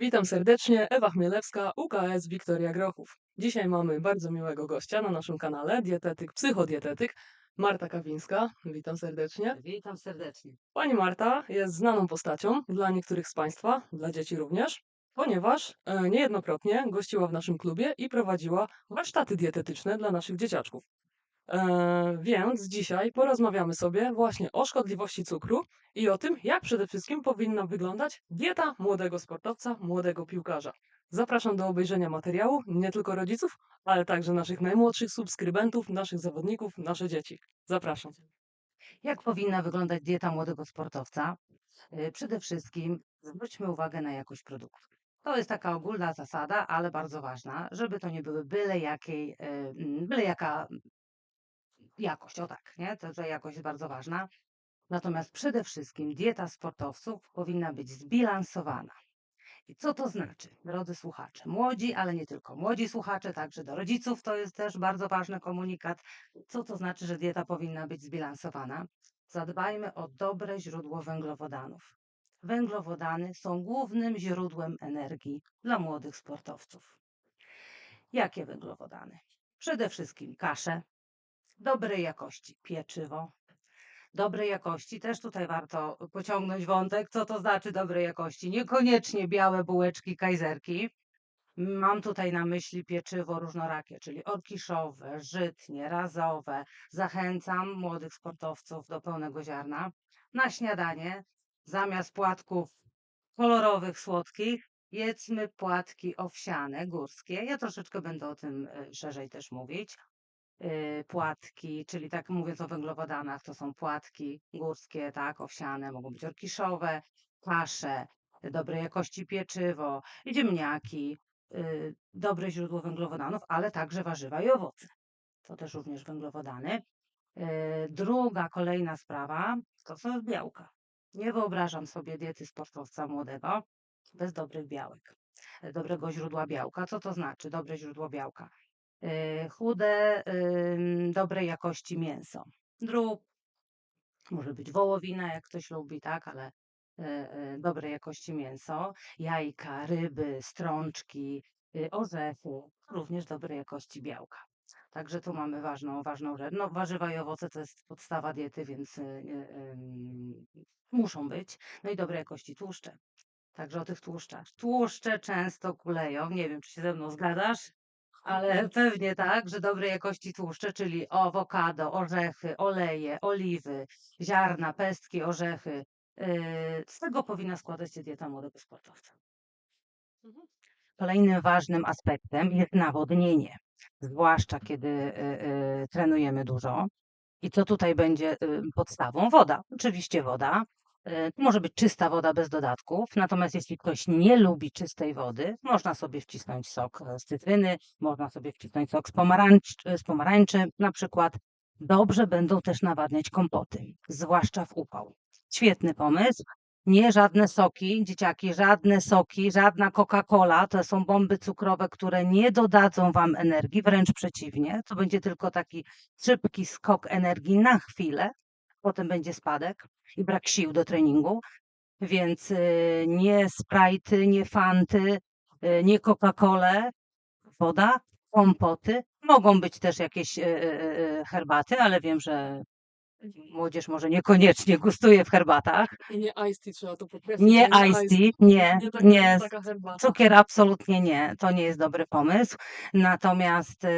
Witam serdecznie, Ewa Chmielewska, UKS Wiktoria Grochów. Dzisiaj mamy bardzo miłego gościa na naszym kanale, dietetyk, psychodietetyk, Marta Kawińska. Witam serdecznie. Witam serdecznie. Pani Marta jest znaną postacią dla niektórych z Państwa, dla dzieci również, ponieważ e, niejednokrotnie gościła w naszym klubie i prowadziła warsztaty dietetyczne dla naszych dzieciaczków. E, więc dzisiaj porozmawiamy sobie właśnie o szkodliwości cukru i o tym, jak przede wszystkim powinna wyglądać dieta młodego sportowca, młodego piłkarza. Zapraszam do obejrzenia materiału nie tylko rodziców, ale także naszych najmłodszych subskrybentów, naszych zawodników, nasze dzieci. Zapraszam. Jak powinna wyglądać dieta młodego sportowca? Y, Przede wszystkim zwróćmy uwagę na jakość produktów. To jest taka ogólna zasada, ale bardzo ważna, żeby to nie były byle jakiej, mm, byle jaka jakość, o tak, nie? To, że jakość jest bardzo ważna. Natomiast przede wszystkim dieta sportowców powinna być zbilansowana. I co to znaczy, drodzy słuchacze? Młodzi, ale nie tylko młodzi słuchacze, także do rodziców to jest też bardzo ważny komunikat. Co to znaczy, że dieta powinna być zbilansowana? Zadbajmy o dobre źródło węglowodanów. Węglowodany są głównym źródłem energii dla młodych sportowców. Jakie węglowodany? Przede wszystkim kasze, dobrej jakości pieczywo, dobrej jakości. Też tutaj warto pociągnąć wątek, co to znaczy dobrej jakości. Niekoniecznie białe bułeczki, kajzerki. Mam tutaj na myśli pieczywo różnorakie, czyli orkiszowe, żytnie, razowe. Zachęcam młodych sportowców do pełnego ziarna. Na śniadanie zamiast płatków kolorowych, słodkich, jedzmy płatki owsiane, górskie. Ja troszeczkę będę o tym e, szerzej też mówić płatki, czyli tak mówiąc o węglowodanach, to są płatki górskie, tak, owsiane, mogą być orkiszowe, kasze, dobrej jakości pieczywo, ziemniaki, y, dobre źródło węglowodanów, ale także warzywa i owoce. To też również węglowodany. Y, Druga, kolejna sprawa to są białka. Nie wyobrażam sobie diety sportowca młodego bez dobrych białek, dobrego źródła białka. Co to znaczy dobre źródło białka? Y, chude, ym, dobrej jakości mięso. Drób, może być wołowina, jak ktoś lubi, tak, ale y, y, dobrej jakości mięso, jajka, ryby, strączki, y, orzechy, również dobrej jakości białka. Także tu mamy ważną, ważną rzecz. No, warzywa i owoce to jest podstawa diety, więc y, y, muszą być. No i dobrej jakości tłuszcze. Także o tych tłuszczach. Tłuszcze często kuleją. Nie wiem, czy się ze mną zgadasz? Ale pewnie tak, że dobrej jakości tłuszcze, czyli awokado, orzechy, oleje, oliwy, ziarna, pestki, orzechy. Yy, z tego powinna składać się dieta młodego sportowca. Mhm. Kolejnym ważnym aspektem jest nawodnienie, zwłaszcza kiedy y, y, trenujemy dużo. I co tutaj będzie y, podstawą? Woda. Oczywiście woda. To może być czysta woda bez dodatków, natomiast jeśli ktoś nie lubi czystej wody, można sobie wcisnąć sok e, z cytryny, można sobie wcisnąć sok z, pomarańcz, z pomarańczy na przykład. Dobrze będą też nawadniać kompoty, zwłaszcza w upał. Świetny pomysł. Nie żadne soki, dzieciaki, żadne soki, żadna Coca-Cola. To są bomby cukrowe, które nie dodadzą Wam energii, wręcz przeciwnie. To będzie tylko taki szybki skok energii na chwilę, potem będzie spadek i brak sił do treningu. Więc y, nie sprajty, nie fanty, y, nie Coca-Cole, woda, kompoty. Mogą być też jakieś y, herbaty, ale wiem, że młodzież może niekoniecznie gustuje w herbatach. I nie iced tea trzeba to podkreślić. Nie iced tea, nie, nie taka, nie. taka herbata. Cukier absolutnie nie, to nie jest dobry pomysł. Natomiast y,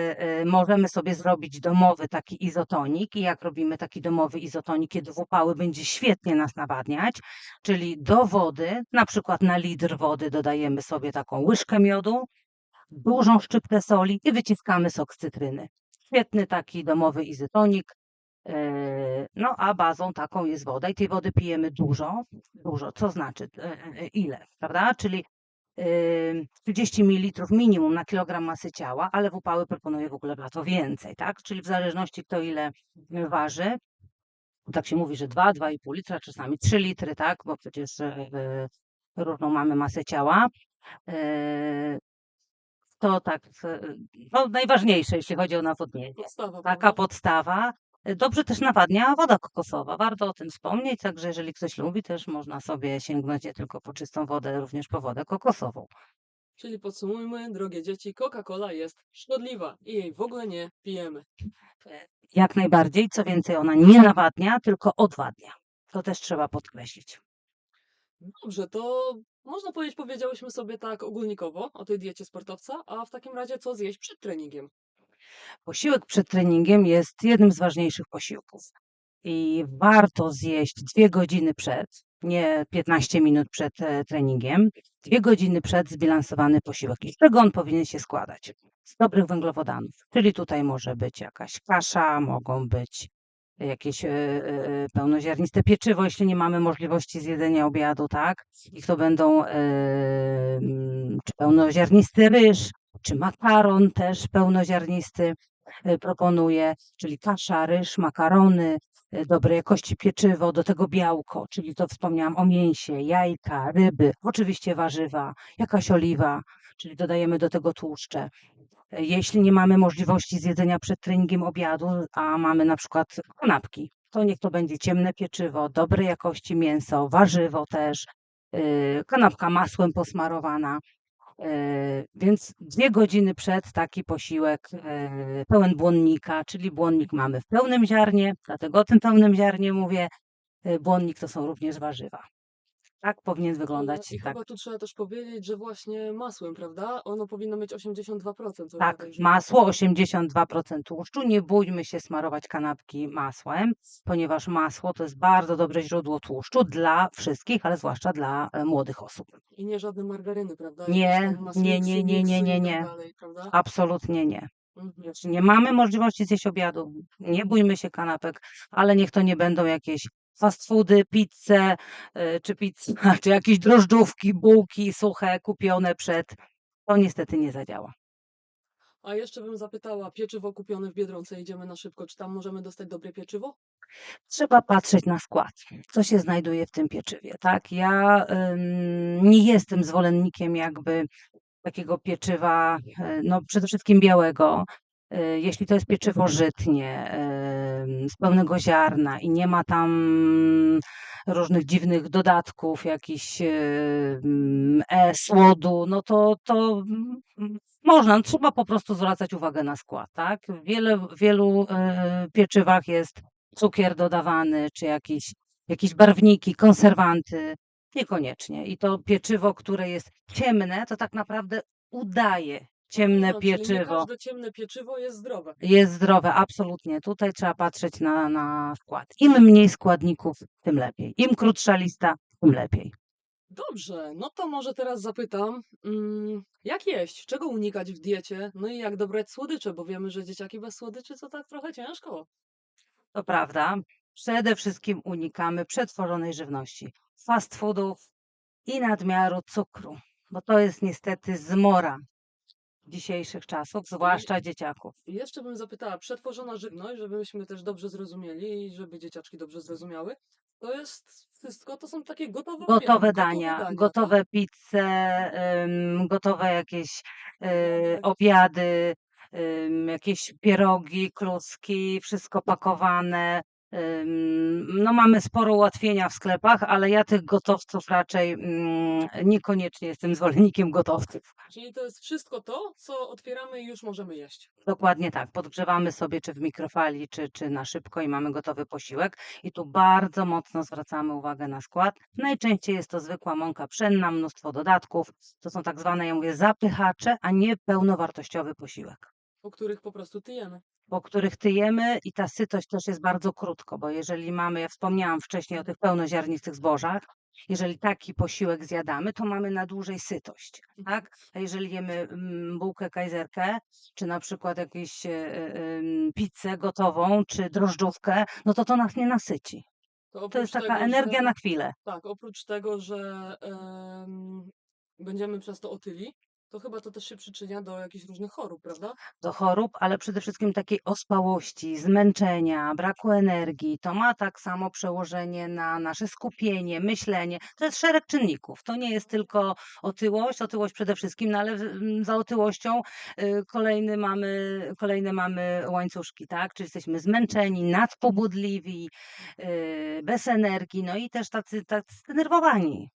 y, możemy sobie zrobić domowy taki izotonik i jak robimy taki domowy izotonik, kiedy będzie świetnie nas nawadniać, czyli do wody, na przykład na litr wody dodajemy sobie taką łyżkę miodu, dużą szczyptę soli i wyciskamy sok z cytryny. Świetny taki domowy izotonik. No, a bazą taką jest woda i tej wody pijemy dużo, dużo, co znaczy y, y, ile, prawda? Czyli Ym, 30 ml minimum na kilogram masy ciała, ale w upały proponuję w ogóle to więcej, tak? Czyli w zależności kto ile waży, tak się mówi, że 2, 2,5 litra, czasami 3 litry, tak? Bo przecież różną mamy masę ciała. To tak, no najważniejsze, jeśli chodzi o nawodnienie. Podstawa, Taka podstawa. Dobrze też nawadnia woda kokosowa. Warto o tym wspomnieć, także jeżeli ktoś lubi, też można sobie sięgnąć nie tylko po czystą wodę, również po wodę kokosową. Czyli podsumujmy, drogie dzieci, Coca-Cola jest szkodliwa i jej w ogóle nie pijemy. Jak najbardziej, co więcej, ona nie nawadnia, tylko odwadnia. To też trzeba podkreślić. Dobrze, to można powiedzieć, powiedziałyśmy sobie tak ogólnikowo o tej diecie sportowca, a w takim razie co zjeść przed treningiem? Posiłek przed treningiem jest jednym z ważniejszych posiłków. I warto zjeść dwie godziny przed, nie 15 minut przed e, treningiem, dwie godziny przed zbilansowany posiłek. I z czego on powinien się składać? Z dobrych węglowodanów. Czyli tutaj może być jakaś kasza, mogą być jakieś e, e, pełnoziarniste pieczywo, jeśli nie mamy możliwości zjedzenia obiadu, tak? I to będą e, czy pełnoziarnisty ryż, czy makaron też pełnoziarnisty e, proponuję, czyli kasza, ryż, makarony, e, dobrej jakości pieczywo, do tego białko, czyli to wspomniałam o mięsie, jajka, ryby, oczywiście warzywa, jakaś oliwa, czyli dodajemy do tego tłuszcze. E, Jeśli nie mamy możliwości zjedzenia przed treningiem obiadu, a mamy na przykład kanapki, to niech to będzie ciemne pieczywo, dobrej jakości mięso, warzywo też, kanapka masłem posmarowana. Yy, Więc dwie godziny przed taki posiłek yy, pełen błonnika, czyli błonnik mamy w pełnym ziarnie, dlatego o tym pełnym ziarnie mówię. Yy, Błonnik to są również warzywa. Tak powinien wyglądać. I Tak, chyba tu trzeba też powiedzieć, że właśnie masłem, prawda? Ono powinno mieć 82%. o ile tak, masło 82% tłuszczu. Nie bójmy się smarować kanapki masłem, ponieważ masło to jest bardzo dobre źródło tłuszczu dla wszystkich, ale zwłaszcza dla e, młodych osób. I nie żadne margaryny, prawda? Nie, nie, nie, nie, nie, nie, nie. Tak prawda? Absolutnie nie. Mhm. Nie mamy możliwości zjeść obiadu, nie bójmy się kanapek, ale niech to nie będą jakieś fast foody, pizze, y, czy pizza, czy jakieś drożdżówki, bułki suche kupione przed. To niestety nie zadziała. A jeszcze bym zapytała, pieczywo kupione w Biedronce, idziemy na szybko, czy tam możemy dostać dobre pieczywo? Trzeba patrzeć na skład, co się znajduje w tym pieczywie, tak? Ja ym, nie jestem zwolennikiem jakby takiego pieczywa, e, no przede wszystkim białego. E, Jeśli to jest pieczywo żytnie, em, z pełnego ziarna i nie ma tam różnych dziwnych dodatków, jakichś e, mm, e, słodu, no to, to można, no trzeba po prostu zwracać uwagę na skład, tak? W wiele, w wielu e, pieczywach jest cukier dodawany, czy jakieś, jakieś barwniki, konserwanty. Niekoniecznie. I to pieczywo, które jest ciemne, to tak naprawdę udaje ciemne nie pieczywo. każde ciemne pieczywo jest zdrowe. Jest zdrowe, absolutnie. Tutaj trzeba patrzeć na, na skład. Im mniej składników, tym lepiej. Im krótsza lista, tym lepiej. Dobrze, no to może teraz zapytam, mm, jak jeść, czego unikać w diecie, no i jak dobrać słodycze, bo wiemy, że dzieciaki bez słodyczy to tak trochę ciężko. To prawda. Przede wszystkim unikamy przetworzonej żywności, fast foodów i nadmiaru cukru, bo to jest niestety zmora dzisiejszych czasów, zwłaszcza dzieciaków. I jeszcze bym zapytała, przetworzona żywność, żebyśmy też dobrze zrozumieli i żeby dzieciaczki dobrze zrozumiały, to jest wszystko, to są takie gotowe obiady, Gotowe dania, tak? gotowe pizze, ym, gotowe jakieś y, Obiady. obiady, ym, jakieś pierogi, kluski, wszystko pakowane. No mamy sporo ułatwienia w sklepach, ale ja tych gotowców raczej mm, niekoniecznie jestem zwolennikiem gotowców. Czyli to jest wszystko to, co otwieramy i już możemy jeść. Dokładnie tak. Podgrzewamy sobie czy w mikrofali, czy, czy na szybko i mamy gotowy posiłek. I tu bardzo mocno zwracamy uwagę na skład. Najczęściej jest to zwykła mąka pszenna, mnóstwo dodatków. To są tak zwane, ja mówię, zapychacze, a nie pełnowartościowy posiłek. po których po prostu tyjemy. Po których tyjemy i ta sytość też jest bardzo krótko, bo jeżeli mamy, ja wspomniałam wcześniej o tych pełnoziarnistych zbożach, jeżeli taki posiłek zjadamy, to mamy na dłużej sytość, tak? A jeżeli jemy mm, bułkę kajzerkę, czy na przykład jakąś e, e, pizzę gotową, czy drożdżówkę, no to to nas nie nasyci. To, To jest taka tego, energia że, na chwilę. Tak, oprócz tego, że em, będziemy przez to otyli, To chyba to też się przyczynia do jakichś różnych chorób, prawda? do chorób, ale przede wszystkim takiej ospałości, zmęczenia, braku energii. To ma tak samo przełożenie na nasze skupienie, myślenie. To jest szereg czynników. To nie jest tylko otyłość, otyłość przede wszystkim, no ale w- m, za otyłością y, kolejny mamy, kolejne mamy łańcuszki, tak? Czyli jesteśmy zmęczeni, nadpobudliwi, y, bez energii, no i też tacy, tacy zdenerwowani.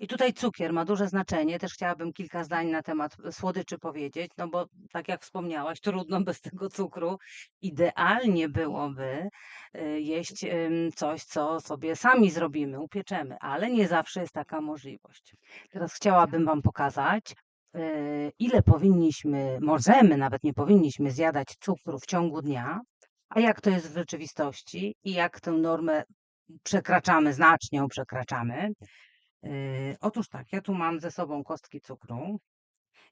I tutaj cukier ma duże znaczenie. Też chciałabym kilka zdań na temat słodyczy powiedzieć, no bo tak jak wspomniałaś, trudno bez tego cukru. Idealnie byłoby y, jeść coś, co sobie sami zrobimy, upieczemy, ale nie zawsze jest taka możliwość. Teraz chciałabym Wam pokazać, y, ile powinniśmy, możemy, nawet nie powinniśmy zjadać cukru w ciągu dnia, a jak to jest w rzeczywistości i jak tę normę przekraczamy, znacznie ją przekraczamy. Yy, otóż tak, ja tu mam ze sobą kostki cukru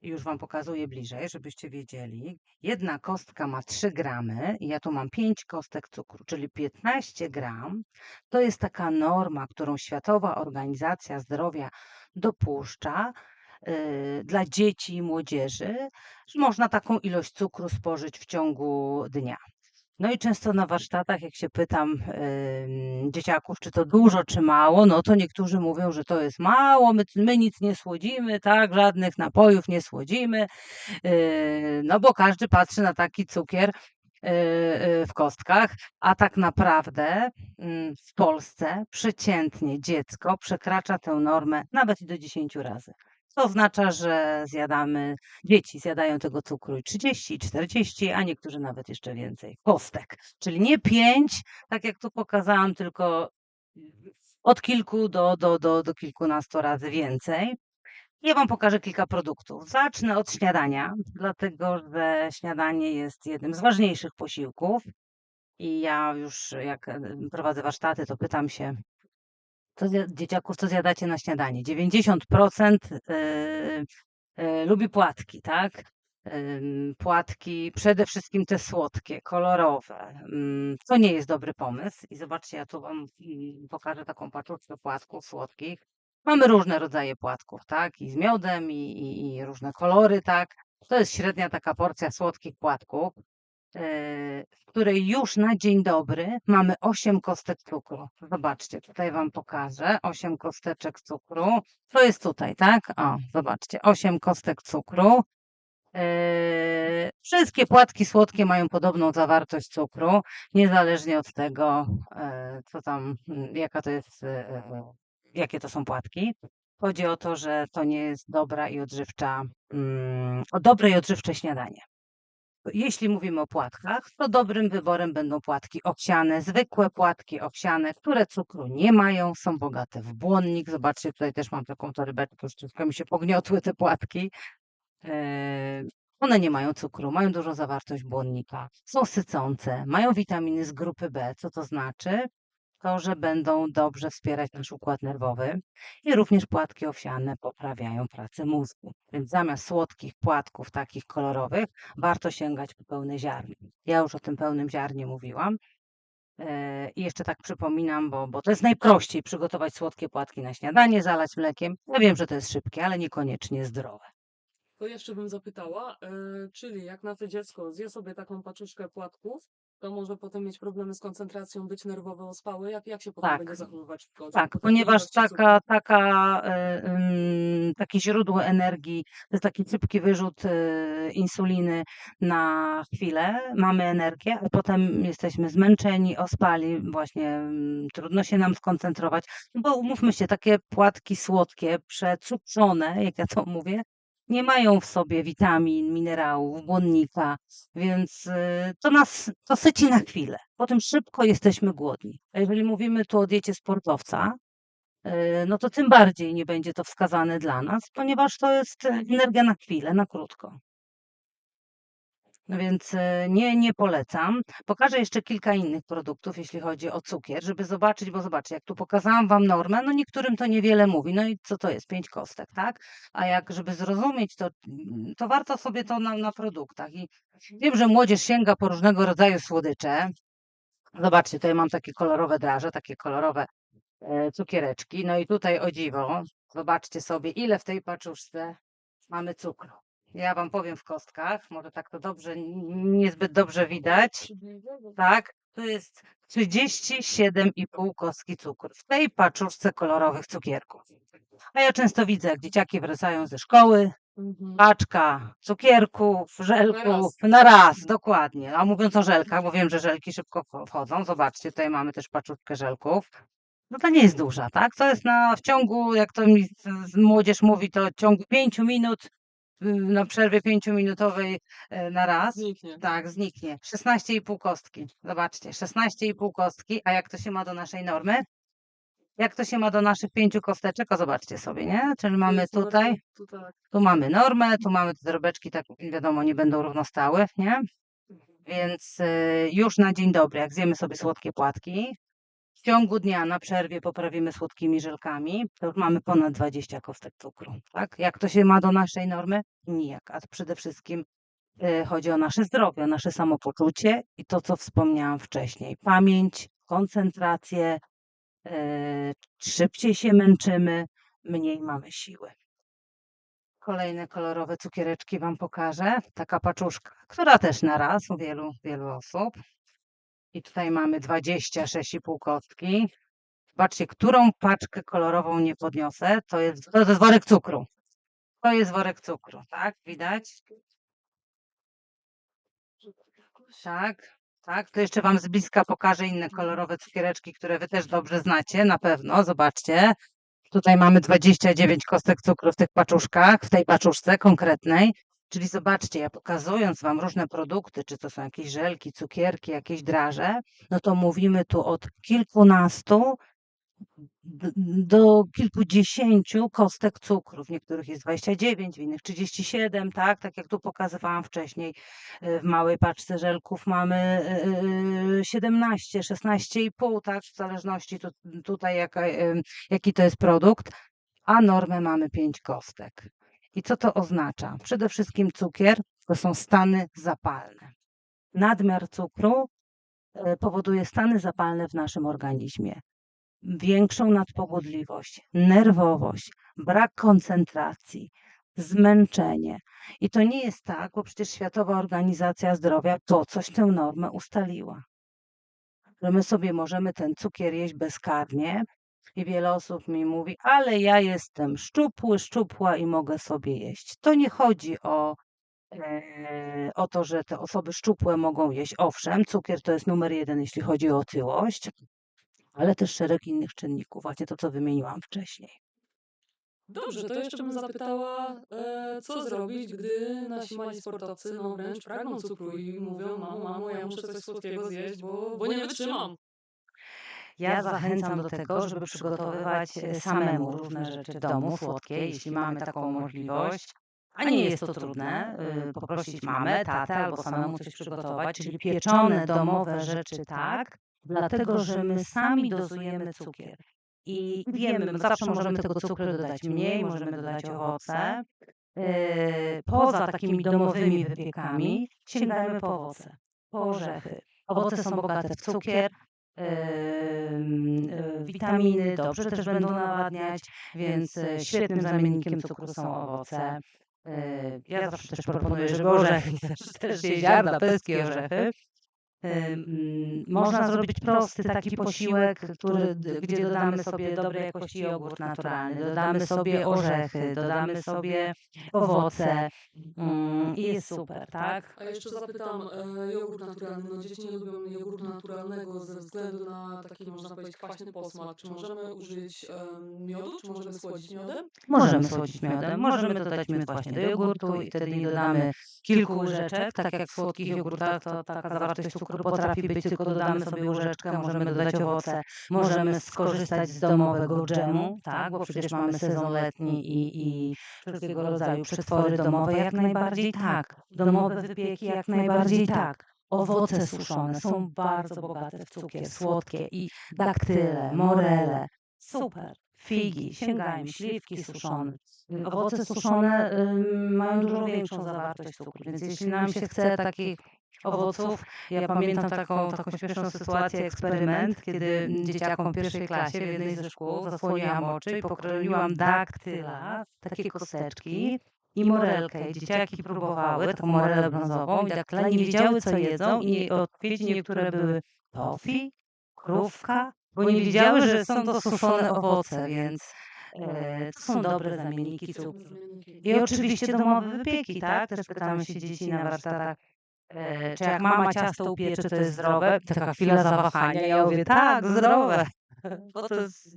i już Wam pokazuję bliżej, żebyście wiedzieli. Jedna kostka ma 3 gramy i ja tu mam 5 kostek cukru, czyli 15 gram. To jest taka norma, którą Światowa Organizacja Zdrowia dopuszcza yy, dla dzieci i młodzieży, że można taką ilość cukru spożyć w ciągu dnia. No i często na warsztatach, jak się pytam ym, dzieciaków, czy to dużo, czy mało, no to niektórzy mówią, że to jest mało, my, my nic nie słodzimy, tak, żadnych napojów nie słodzimy, yy, no bo każdy patrzy na taki cukier yy, yy, w kostkach, a tak naprawdę mm, w Polsce przeciętnie dziecko przekracza tę normę nawet i do 10 razy. To oznacza, że zjadamy, dzieci zjadają tego cukru i 30, i 40, a niektórzy nawet jeszcze więcej kostek. Czyli nie 5, tak jak tu pokazałam, tylko od kilku do, do, do, do kilkunastu razy więcej. Ja Wam pokażę kilka produktów. Zacznę od śniadania, dlatego że śniadanie jest jednym z ważniejszych posiłków. I ja już jak e, prowadzę warsztaty, to pytam się co zja- dzieciaków, co zjadacie na śniadanie. 90% yy, yy, lubi płatki, tak? Płatki, przede wszystkim te słodkie, kolorowe. Ym, To nie jest dobry pomysł. I zobaczcie, ja tu Wam mm, pokażę taką paczuszkę płatków słodkich. Mamy różne rodzaje płatków, tak? I z miodem, i, i, i różne kolory, tak? To jest średnia taka porcja słodkich płatków, w której już na dzień dobry mamy 8 kostek cukru. Zobaczcie, tutaj Wam pokażę. 8 kosteczek cukru. To jest tutaj, tak? O, zobaczcie, 8 kostek cukru. Yy, Wszystkie płatki słodkie mają podobną zawartość cukru, niezależnie od tego, e, co tam, jaka to jest, e, e, jakie to są płatki. Chodzi o to, że to nie jest dobra i odżywcza, mm, o dobre i odżywcze śniadanie. Jeśli mówimy o płatkach, to dobrym wyborem będą płatki owsiane, zwykłe płatki owsiane, które cukru nie mają, są bogate w błonnik. Zobaczcie, tutaj też mam taką torebeczkę, już troszkę mi się pogniotły te płatki. E, One nie mają cukru, mają dużą zawartość błonnika, są sycące, mają witaminy z grupy B. Co to znaczy? To, że będą dobrze wspierać nasz układ nerwowy i również płatki owsiane poprawiają pracę mózgu. Więc zamiast słodkich płatków, takich kolorowych, warto sięgać po pełne ziarno. Ja już o tym pełnym ziarnie mówiłam. E, I jeszcze tak przypominam, bo, bo to jest najprościej przygotować słodkie płatki na śniadanie, zalać mlekiem. Ja wiem, że to jest szybkie, ale niekoniecznie zdrowe. To jeszcze bym zapytała, e, czyli jak na to dziecko zje sobie taką paczuszkę płatków, to może potem mieć problemy z koncentracją, być nerwowo ospały? Jak, jak się potem Tak. będzie zachowywać w końcu? Tak, ponieważ taka, taka, ym, takie źródło energii, to jest taki szybki wyrzut e, insuliny na chwilę, mamy energię, a potem jesteśmy zmęczeni, ospali, właśnie mm, trudno się nam skoncentrować, no bo umówmy się, takie płatki słodkie, przecukrzone, jak ja to mówię, nie mają w sobie witamin, minerałów, błonnika, więc y, to nas to syci na chwilę. Potem szybko jesteśmy głodni. A jeżeli mówimy tu o diecie sportowca, y, no to tym bardziej nie będzie to wskazane dla nas, ponieważ to jest energia na chwilę, na krótko. No więc y, nie, nie polecam. Pokażę jeszcze kilka innych produktów, jeśli chodzi o cukier, żeby zobaczyć, bo zobaczcie, jak tu pokazałam Wam normę, no niektórym to niewiele mówi. No i co to jest? Pięć kostek, tak? A jak, żeby zrozumieć to, mm, to warto sobie to na, na produktach. I wiem, że młodzież sięga po różnego rodzaju słodycze. Zobaczcie, tutaj mam takie kolorowe draże, takie kolorowe e, cukiereczki. No i tutaj o dziwo, zobaczcie sobie, ile w tej paczuszce mamy cukru. Ja wam powiem w kostkach, może tak to dobrze, niezbyt dobrze widać. Tak, to jest 37,5 kostki cukru w tej paczuszce kolorowych cukierków. A ja często widzę, jak dzieciaki wracają ze szkoły, Mhm. paczka cukierków, żelków, na raz, dokładnie. A mówiąc o żelkach, bo wiem, że żelki szybko wcho- wchodzą, zobaczcie, tutaj mamy też paczutkę żelków. No to nie jest duża, tak? To jest na w ciągu, jak to mi młodzież mówi, to w ciągu pięciu minut, na przerwie pięciominutowej e, na raz. Zniknie. Tak, zniknie. 16,5 kostki. Zobaczcie, 16,5 kostki. A jak to się ma do naszej normy? Jak to się ma do naszych pięciu kosteczek? O, zobaczcie sobie, nie? Czyli mamy Jest tutaj, Tu tak. tu mamy normę, tu mamy te drobeczki, tak wiadomo, nie będą równostałe, nie? Więc y, już na dzień dobry, jak zjemy sobie słodkie płatki, w ciągu dnia na przerwie poprawimy słodkimi żelkami, to już mamy ponad 20 kostek cukru, tak? Jak to się ma do naszej normy? Nijak, a przede wszystkim y, chodzi o nasze zdrowie, o nasze samopoczucie i to, co wspomniałam wcześniej. Pamięć, koncentrację, y, szybciej się męczymy, mniej mamy siły. Kolejne kolorowe cukiereczki Wam pokażę. Taka paczuszka, która też na raz u wielu, wielu osób. I tutaj mamy 26,5 kostki. Zobaczcie, którą paczkę kolorową nie podniosę. To jest, to jest worek cukru. To jest worek cukru, tak? Widać? Tak, tak. To jeszcze Wam z bliska pokażę inne kolorowe cukiereczki, które Wy też dobrze znacie, na pewno. Zobaczcie. Tutaj mamy 29 kostek cukru w tych paczuszkach, w tej paczuszce konkretnej. Czyli zobaczcie, ja pokazując Wam różne produkty, czy to są jakieś żelki, cukierki, jakieś draże, no to mówimy tu od kilkunastu do kilkudziesięciu kostek cukru. W niektórych jest 29, w innych 37, tak? Tak jak tu pokazywałam wcześniej. y, W małej paczce żelków mamy y, y, 17, 16,5, tak? W zależności tu, tutaj jaka, y, jaki to jest produkt. A normę mamy 5 kostek. I co to oznacza? Przede wszystkim cukier to są stany zapalne. Nadmiar cukru y, powoduje stany zapalne w naszym organizmie większą nadpobudliwość, nerwowość, brak koncentracji, zmęczenie. I to nie jest tak, bo przecież Światowa Organizacja Zdrowia po coś tę normę ustaliła. Że my sobie możemy ten cukier jeść bezkarnie i wiele osób mi mówi, ale ja jestem szczupły, szczupła i mogę sobie jeść. To nie chodzi o, e, o to, że te osoby szczupłe mogą jeść. Owszem, cukier to jest numer jeden, jeśli chodzi o otyłość, ale też szereg innych czynników, właśnie to, co wymieniłam wcześniej. Dobrze, to jeszcze bym zapytała, e, co zrobić, gdy nasi mali sportowcy no wręcz pragną cukru i mówią, mamo, mamo, ja muszę coś słodkiego zjeść, bo, bo nie wytrzymam. Ja zachęcam do tego, żeby przygotowywać e, samemu różne rzeczy w domu, słodkie, jeśli mamy taką możliwość. A nie jest to trudne, y, poprosić mamę, tatę albo samemu coś przygotować, czyli pieczone domowe rzeczy tak, dlatego że my sami dozujemy cukier. I wiemy, my zawsze możemy tego cukru dodać mniej, możemy dodać owoce. Poza takimi domowymi wypiekami sięgajmy po owoce, po orzechy. Owoce są bogate w cukier, witaminy, dobrze też będą nawadniać, więc y, świetnym zamiennikiem cukru są owoce. Y, Ja zawsze też proponuję, żeby orzechy też, też jeść ziarna, peskie orzechy. Ym, Można zrobić prosty taki posiłek, który, gdzie dodamy sobie dobrej jakości jogurt naturalny, dodamy sobie orzechy, dodamy sobie owoce. mm, i jest super, tak? A jeszcze zapytam, e, jogurt naturalny, no dzieci nie lubią jogurtu naturalnego ze względu na taki, można powiedzieć, kwaśny posmak. Czy możemy użyć miodu, czy możemy słodzić miodem? Możemy słodzić miodem, możemy dodać miód właśnie do jogurtu i wtedy nie dodamy kilku łyżeczek, tak jak w słodkich jogurtach to taka zawartość cukru potrafi być, tylko dodamy sobie łyżeczkę, możemy dodać owoce, możemy skorzystać z domowego dżemu, tak, bo przecież mamy sezon letni i, i wszelkiego rodzaju przetwory domowe, jak najbardziej tak, domowe wypieki jak najbardziej tak. Owoce suszone są bardzo bogate w cukier, słodkie i daktyle, morele, super. Figi, sięgajmy, śliwki suszone. Y, Owoce suszone ym, mają dużo większą zawartość cukru, więc jeśli nam się chce takich owoców, ja pamiętam taką, taką śmieszną sytuację, eksperyment, kiedy dzieciakom w pierwszej klasie w jednej ze szkół zasłoniłam oczy i pokroiłam daktyla, takie kosteczki i morelkę. I dzieciaki próbowały taką morelę brązową i tak dla nie wiedziały, co jedzą i nie- odpowiedzi niektóre były tofi, krówka, bo nie wiedziały, że są to suszone owoce, więc e, to są dobre zamienniki cukru. I oczywiście domowe wypieki, tak? Też pytamy się dzieci na warsztatach, czy jak mama ciasto upiecze, to jest zdrowe? Taka chwila zawahania. Ja mówię, tak, zdrowe, bo to jest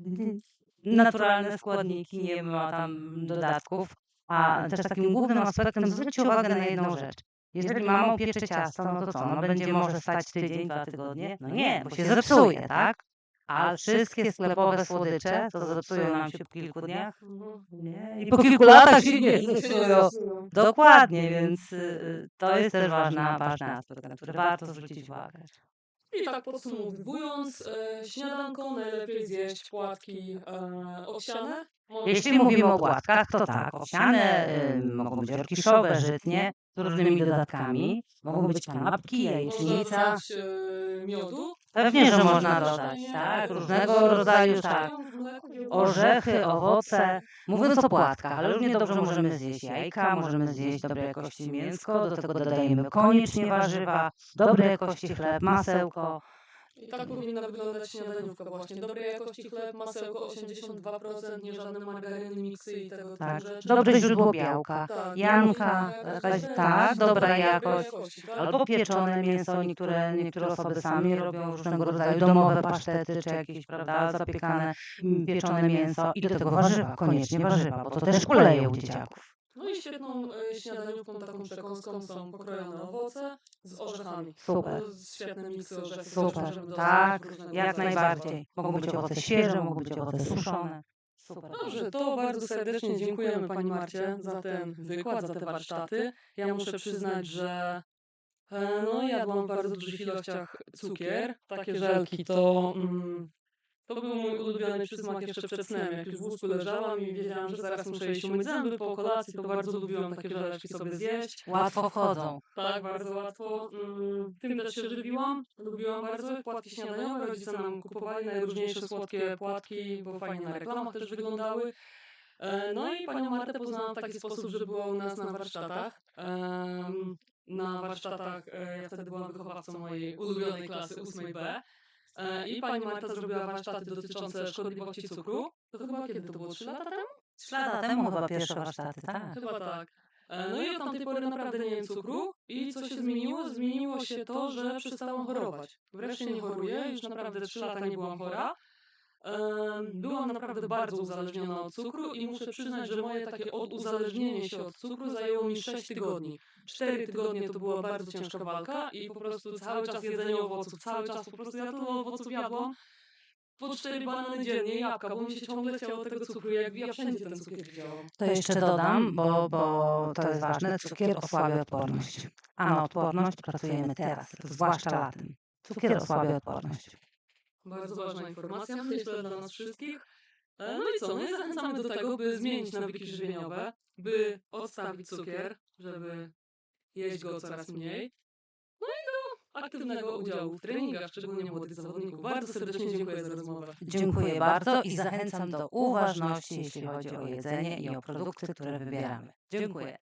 naturalne składniki, nie ma tam dodatków. A też takim głównym aspektem, zwróćcie uwagę na jedną rzecz. Jeżeli mama upiecze ciasto, no to co? No będzie może stać tydzień, dwa tygodnie? No nie, bo się zepsuje, tak? A wszystkie sklepowe słodycze, to zepsują nam się po kilku dniach. Nie? I po kilku latach się nie zepsują. Dokładnie, więc y, to jest też ważna, ważny aspekt, na który warto zwrócić uwagę. I tak podsumowując, e, śniadanko najlepiej zjeść płatki e, owsiane. Może- Jeśli mówimy o płatkach, to tak, owsiane, y, mogą być orkiszowe, żytnie, z różnymi dodatkami, mogą być kanapki, Można jajecznica. dodać e, miodu. Pewnie, że można dodać, tak, różnego rodzaju, tak, orzechy, owoce. Mówiąc o płatkach, ale równie dobrze możemy zjeść jajka, możemy zjeść dobrej jakości mięsko, do tego dodajemy koniecznie warzywa, dobrej jakości chleb, masełko. I tak powinna wyglądać śniadaniówka właśnie. Dobrej jakości chleb, masełko 82%, nie żadne margaryny, miksy i tego typu Tak, rzeczy. dobre źródło białka. Tak, Janka, jakaś- tak, dobra jakość. tak? Albo pieczone mięso, niektóre, niektóre osoby sami robią różnego rodzaju domowe pasztety, czy jakieś, prawda, zapiekane mm, pieczone mięso i do tego warzywa, koniecznie warzywa, bo to też kuleje u dzieciaków. No i świetną e, śniadaniówką, taką przekąską są pokrojone owoce z orzechami. Super. Świetne miksy orzechów. Super, tak, jak najbardziej. Mogą być owoce świeże, mogą być owoce suszone. Super. Dobrze, to bardzo serdecznie dziękujemy Pani Marcie za ten wykład, za te warsztaty. Ja muszę przyznać, że e, no, jadłam w bardzo dużych ilościach cukier. Takie żelki to, mm, to był mój ulubiony przysmak jeszcze przed snem. Jak już w łóżku leżałam i wiedziałam, że zaraz muszę iść umyć zęby po kolacji, to bardzo lubiłam takie żeleczki sobie zjeść. Łatwo wchodzą. Tak, bardzo łatwo. Mm, Tym też się żywiłam. Lubiłam bardzo płatki śniadaniowe. Rodzice nam kupowali najróżniejsze słodkie płatki, bo fajnie na reklamach też wyglądały. E, No i panią Martę poznałam w taki sposób, że była u nas na warsztatach. Na warsztatach, e, ja wtedy byłam wychowawcą mojej ulubionej klasy 8B. E, I pani Marta zrobiła warsztaty dotyczące szkodliwości cukru. To chyba kiedy to było? 3 lata temu? Trzy lata temu chyba pierwsze warsztaty, tak. Chyba tak. E, No i od tamtej pory naprawdę nie jem cukru. I co się zmieniło? Zmieniło się to, że przestałam chorować. Wreszcie nie choruję, już naprawdę 3 lata nie byłam chora. Em, Byłam naprawdę bardzo uzależniona od cukru i muszę przyznać, że moje takie oduzależnienie się od cukru zajęło mi 6 tygodni. 4 tygodnie to była bardzo ciężka walka i po prostu cały czas jedzenie owoców, cały czas po prostu ja tyle owoców jadłam. Po 4 banany dziennie, jabłka, bo mi się ciągle chciało tego cukru. Jak ja wszędzie ten cukier widziałam. To jeszcze dodam, bo, bo to jest ważne, cukier osłabia odporność. A na odporność pracujemy teraz, zwłaszcza latem. Cukier osłabia odporność. Bardzo ważna informacja, myślę, dla nas wszystkich. E, No i co? No i zachęcamy do tego, by zmienić nawyki żywieniowe, by odstawić cukier, żeby jeść go coraz mniej. No i do aktywnego udziału w treningach, szczególnie młodych zawodników. Bardzo serdecznie dziękuję za rozmowę. Dziękuję bardzo i zachęcam do uważności, jeśli chodzi o jedzenie i o produkty, które wybieramy. Dziękuję.